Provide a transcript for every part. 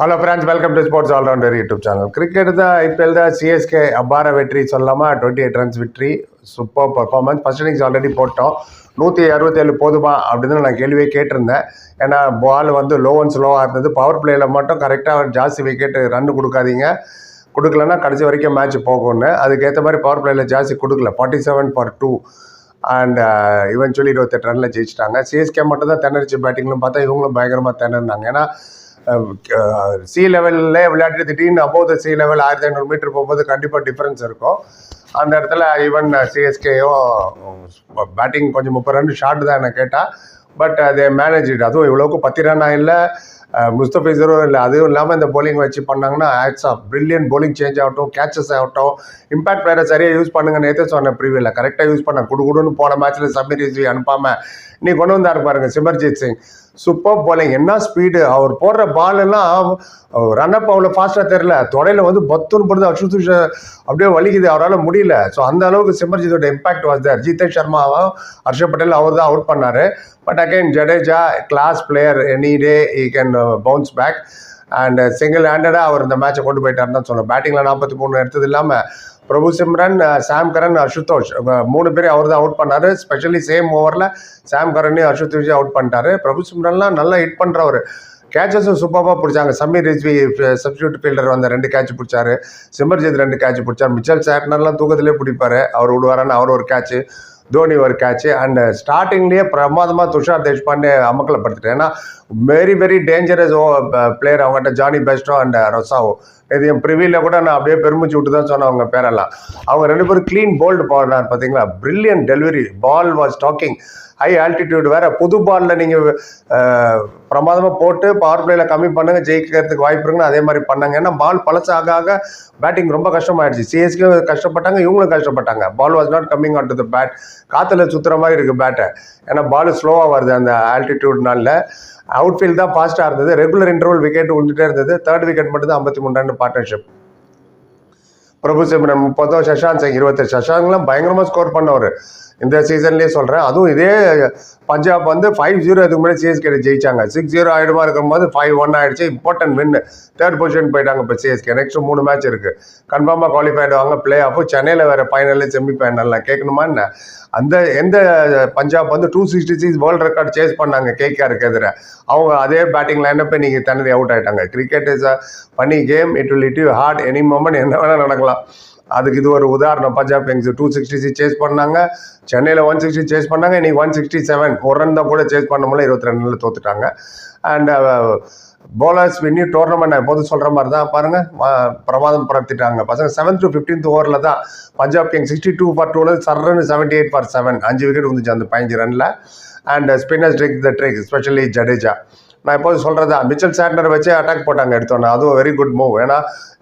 Hello friends welcome to sports allrounder YouTube channel cricket தான் IPL தான் CSK அபார வெற்றி சொல்லாமா டுவெண்ட்டி எயிட் ரன்ஸ் வெற்றி super performance first innings already போட்டோம். நூற்றி அறுபத்தேழு போதுமா அப்படின்னு நான் கேள்வியே கேட்டிருந்தேன். ஏன்னா பால் வந்து லோ அண்ட் ஸ்லோவாக இருந்தது. பவர் பிளேயில் மட்டும் கரெக்டாக ஜாஸ்தி விக்கெட் ரன் கொடுக்காதீங்க. கொடுக்கலன்னா கடைசி வரைக்கும் மேட்ச் போகும்னு. அதுக்கேற்ற மாதிரி பவர் பிளேயில் ஜாஸ்தி கொடுக்கல. Forty seven for two and சொல்லி இருபத்தெட்டு ரனில் ஜெயிச்சிட்டாங்க. சிஎஸ்கே மட்டும் தான் திணறிச்சு பேட்டிங்னு பார்த்தா இவங்களும் பயங்கரமாக திணறினாங்க. ஏன்னா சி லெவலில் விளையாட்டு திடீர்னு அபோவ் சி லெவல் ஆயிரத்தி ஐநூறு மீட்டர் போகும்போது கண்டிப்பாக டிஃப்ரென்ஸ் இருக்கும். அந்த இடத்துல ஈவன் சிஎஸ்கேயோ பேட்டிங் கொஞ்சம் முப்பது ரன் ஷார்ட் தான் என்ன கேட்டால் பட் அதே மேனேஜ் அதுவும் இவ்வளோக்கு பத்து ரன்னா இல்லை. முஸ்தபிசரும் இல்லை. அதுவும் இல்லாமல் இந்த போலிங் வச்சு பண்ணாங்கன்னா odds of brilliant bowling change ஆகட்டும் கேச்சஸ் ஆகட்டும். இம்பாக்ட் வேறு சரியாக யூஸ் பண்ணுங்க நேற்று சொன்னேன் ப்ரீவியில் கரெக்டாக யூஸ் பண்ண குடு குடுன்னு போன மேட்ச்சில் சமீர் ரிஸ்வி அனுப்பாமல் நீ கொண்டு வந்தாரு பாருங்க சிமர்ஜித் சிங் சூப்பர் போலிங் என்ன ஸ்பீடு அவர் போடுற பால் எல்லாம் ரன்அப் அவ்வளோ ஃபாஸ்ட்டாக தெரில தொடையில் வந்து பத்துன்னு போடுது அக்ஷுத் அப்படியே வலிக்குது. அவரால் முடியல. ஸோ அந்த அளவுக்கு சிமர்ஜித்தோட இம்பாக்ட் வந்தார் தேர் ஜிதேஷ் சர்மாவும் ஹர்ஷப் பட்டேல் அவர் தான் அவுட் பண்ணார். But again Jadeja class player any day he can bounce back and single ஹேண்டடாக அவர் இந்த மேட்சை கொண்டு போயிட்டாருன்னு தான் சொன்னோம் பேட்டிங்கில் நாற்பத்தி மூணு எடுத்தது இல்லாமல் Prabhsimran Sam Curran Ashutosh. மூணு பேரும் அவர் தான் அவுட் பண்ணாரு ஸ்பெஷலி சேம் ஓவரில் சாம் கரனையும் அசுதோஷையும் அவுட் பண்ணிட்டாரு. பிரபு சிம்ரன்லாம் நல்லா ஹிட் பண்ணுறவர் கேச்சஸும் சூப்பராக பிடிச்சாங்க. சமீர் ரிஜ்வி சப்ஸ்டியூட் ஃபீல்டர் வந்த ரெண்டு கேட்ச் பிடிச்சாரு. சிமர்ஜித் ரெண்டு கேட்ச் பிடிச்சார். மிச்சல் சேட்னர்லாம் தூக்கத்திலே பிடிப்பார். அவர் விடுவாரான்னு அவர் ஒரு கேட்ச் தோனி ஒரு கேட்ச் அண்ட் ஸ்டார்டிங்லேயே பிரமாதமாக துஷார் தேஷ்பாண்டே அமக்கலப்படுத்திட்டேன் ஏன்னா வெரி வெரி டேஞ்சரஸ் ஓ பிளேயர் அவங்ககிட்ட ஜானி பெஸ்டோ அண்ட் ரொசாவோ. இது என் ப்ரிவியில் கூட நான் அப்படியே பெருமிச்சு விட்டு தான் சொன்னேன் அவங்க பேரெல்லாம். அவங்க ரெண்டு பேரும் க்ளீன் போல்டு போடுறாரு பார்த்தீங்களா brilliant delivery ball was talking high altitude வேற புது பாலில் நீங்கள் பிரமாதமாக போட்டு பவர் பிளேயில் கம்மி பண்ணுங்க ஜெயிக்கிறதுக்கு வாய்ப்பு இருக்குன்னு அதே மாதிரி பண்ணாங்க. ஏன்னா பால் பழசாக ஆக ஆக பேட்டிங் ரொம்ப கஷ்டமாயிடுச்சு. சிஎஸ்கே கஷ்டப்பட்டாங்க இவங்களும் கஷ்டப்பட்டாங்க. Ball was not coming out to the bat காற்றுல சுற்றுற மாதிரி இருக்குது பேட்டை ஏன்னா பால் ஸ்லோவாக வருது அந்த ஆல்டிடியூட்னால அவுட்ஃபீல்ட் தான் ஃபாஸ்ட்டாக இருந்தது. ரெகுலர் இன்டர்வல் விக்கெட் விழுந்துட்டே இருந்தது. தேர்ட் விக்கெட் மட்டும் தான் ஐம்பத்தி மூணு ரன் பார்ட்னர்ஷிப் பிரபு சிம்ரன் முப்பதோ சஷாந்த் சிங் இருபத்தெட்டு. சஷாங்க்லாம் பயங்கரமாக ஸ்கோர் பண்ணவர். இந்த சீசன்லேயே சொல்கிறேன் அதுவும் இதே பஞ்சாப் வந்து ஃபைவ் ஜீரோ இதுக்கு முன்னாடி சிஎஸ்கே ஜெயிச்சாங்க. சிக்ஸ் ஜீரோ ஆயிடுமா இருக்கும்போது ஃபைவ் ஒன் ஆயிடுச்சு. இம்பார்ட்டன்ட் வின் தேர்ட் பொசிஷன் போயிட்டாங்க இப்போ சிஎஸ்கே நெக்ஸ்ட் மூணு மேட்ச் இருக்குது கன்ஃபார்மாக குவாலிஃபை ஆகிடுவாங்க ப்ளே ஆஃப் சென்னையில் வேறு ஃபைனலில் செமி ஃபைனல்லாம் கேட்கணுமா என்ன? அந்த எந்த பஞ்சாப் வந்து two sixty six world record chase பண்ணாங்க கேகேஆருக்கு எதிராக அவங்க அதே பேட்டிங் லைனப்பே நீங்கள் தனது அவுட் ஆகிட்டாங்க cricket is a funny game it will hit you hard any moment என்ன வேணால் நடக்கலாம். அதுக்கு இது ஒரு உதாரணம். Punjab kings two sixty six chase பண்ணாங்க. சென்னையில் ஒன் சிக்ஸ்டி சேஸ் பண்ணாங்க. இன்னைக்கு ஒன் சிக்ஸ்டி செவன் ஒரு ரன் தான் கூட சேஸ் பண்ண முடியல இருபத்தி ரெண்டில் தோத்துட்டாங்க uh, and bowlers win you tournament எப்போதும் சொல்கிற மாதிரி தான் பாருங்கள் பிரமாதம் பரப்பிட்டாங்க. பசங்க செவன்த் டு ஃபிஃப்டீன்த் ஓவரில் தான் Punjab king sixty two for டூவில் சர்ரன் செவன்ட்டி எயிட் ஃபார் செவன் அஞ்சு விக்கெட் வந்துச்சு அந்த பதினஞ்சு Ranil and spinners trick the trick specially Jadeja நான் எப்போதும் சொல்கிறதா மிச்சல் சாட்னர் வச்சு அட்டாக் போட்டாங்க எடுத்தோன்னே. அதுவும் வெரி குட் மூவ் ஏன்னா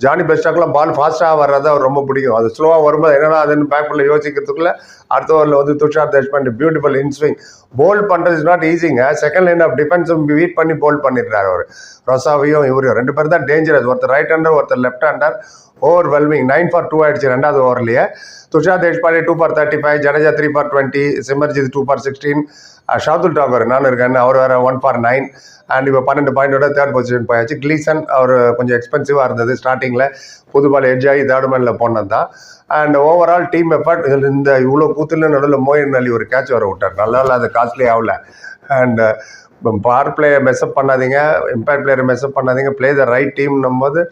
ஜானி பெஸ்டாக்கெலாம் பால் ஃபாஸ்ட்டாக வர்றது அவர் ரொம்ப பிடிக்கும். அது ஸ்லோவாக வரும்போது என்னென்னா அதுன்னு பேக்குள்ள யோசிக்கிறதுக்குள்ள அடுத்த ஓவரில் வந்து Tushar Deshpande beautiful inswing bowl பண்ணுறது இஸ் நாட் ஈஸிங்க செகண்ட் லைன் ஆஃப் டிஃபென்ஸும் வீட் பண்ணி போல் பண்ணிடுறாரு அவர். ரொசாவையும் இவரையும் ரெண்டு பேர் தான் டேஞ்சரஸ் ஒருத்தர் ரைட் ஹேண்டர் ஒருத்தர் left hander overwhelming nine for two ஆயிடுச்சு ரெண்டாவது ஓவர்லேயே Tushar Deshpande two for thirty five Jadeja three for twenty Simarjeet two for sixteen Shardul Thakur நான் இருக்கேன். அவர் வேறு ஒன் ஃபார் நைன் அண்ட் இப்போ பன்னெண்டு பாயிண்டோட தேர்ட் பொசிஷன் போயாச்சு. கிளீசன் அவர் கொஞ்சம் எக்ஸ்பென்சிவாக இருந்தது ஸ்டார்டிங்கில் புது பால் எட்ஜ் ஆகி தேர்ட் மேனில் போனது தான் அண்ட் ஓவரால் டீம் எஃபர்ட் இதில் இந்த இவ்வளோ கூத்துல நடுவில் மோயின் அலி ஒரு கேட்ச் வர விட்டார். நல்லா இல்லை அது காஸ்ட்லி ஆகல. And for player mess up பண்ணாதீங்க. இம்பேக்ட் பிளேயர் மெஸ்அப் பண்ணாதீங்க. பிளே த ரைட் டீம்னும் போது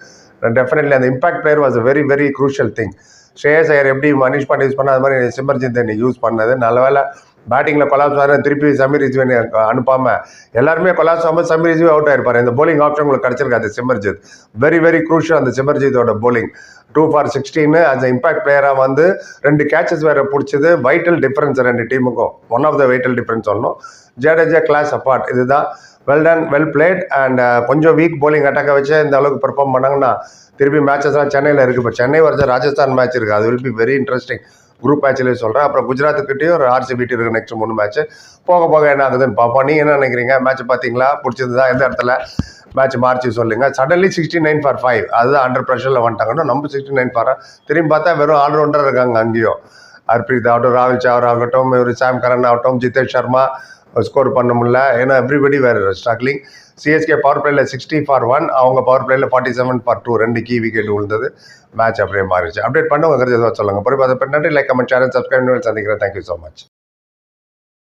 டெஃபினெட்லி அந்த impact player was a very very crucial thing Shreyas Iyer எப்படி மனிஷ் பாண்டே யூஸ் பண்ண அது மாதிரி சிமர்ஜித் அணி யூஸ் பண்ணது. நல்ல வேலை பேட்டிங்கில் கொலாப்ஸ் ஆகிற திருப்பி சமீர் ரிஜ்வன் அனுப்பாமல் எல்லாருமே கொலாப்ஸ் ஆகும்போது சமீர் ரிஜ்வி அவுட் ஆகிருப்பார் இந்த போலிங் ஆப்ஷன் உங்களுக்கு கிடச்சிருக்காது. சிமர்ஜித் வெரி வெரி குரூஷியல் அந்த சிமர்ஜித்தோட போலிங் டூ ஃபார் சிக்ஸ்டீனு அந்த இம்பாக்ட் பிளேயராக வந்து ரெண்டு கேச்சஸ் வேறு பிடிச்சது. வைட்டல் டிஃப்ரென்ஸ் ரெண்டு டீமுக்கும். One of the vital difference சொல்லணும். ஜடேஜா கிளாஸ் அப்பார்ட் இதுதான். Well done well played and கொஞ்சம் வீக் போலிங் அட்டாக்கை வச்சு இந்த அளவுக்கு பெர்ஃபார்ம் பண்ணாங்கன்னா திருப்பி மேட்சஸ்லாம் சென்னையில் இருக்குது இப்போ சென்னை வரைச்ச ராஜஸ்தான் மேட்ச் இருக்குது அது will be very interesting group மேட்ச்லேயே சொல்கிறேன் அப்புறம் குஜராத்துக்கிட்டேயும் ஒரு ஆர்சிபிடி இருக்குது நெக்ஸ்ட் மூணு மேட்ச் போக போக என்ன ஆகுதுன்னு பார்ப்போம். நீங்கள் என்ன நினைக்கிறீங்க? மேட்ச் பார்த்தீங்களா? பிடிச்சிருந்ததா? எந்த இடத்துல? மேட்ச் மார்ச் சொல்லுங்கள் suddenly sixty nine for five அதுதான் அண்டர் ப்ரெஷரில் வந்துட்டாங்கன்னா நம்ம சிக்ஸ்டி நைன் ஃபார் திரும்பி பார்த்தா வெறும் ஆல்ரவுண்டர் இருக்காங்க அங்கேயும். ஹர்ப்ரீத் ஆகட்டும் ராகுல் சாவர் ஆகட்டும் இவர் சாம் கரன் ஆகட்டும் ஜிதேஷ் சர்மா ஸ்கோர் பண்ண முடியல. ஏன்னா எவ்ரிபடி வேறு ஸ்ட்ரகிளிங் சிஎஸ்கே பவர் பிளேயில் சிக்ஸ்டி ஃபார் ஒன் அவங்க பவர் பிளேயில் ஃபார்ட்டி செவன் ஃபார் டூ ரெண்டு கீ விக்கெட் விழுந்தது. மேட்ச் அப்படியே மாறிடுச்சு. அப்டேட் பண்ண உங்கள் கருத்து எதாவது சொல்லுங்கள் பொறுப்பு அதை நன்றி லைக் கமெண்ட் சேனல் சப்ஸ்கிரைப் சந்திக்கிறேன். Thank you so much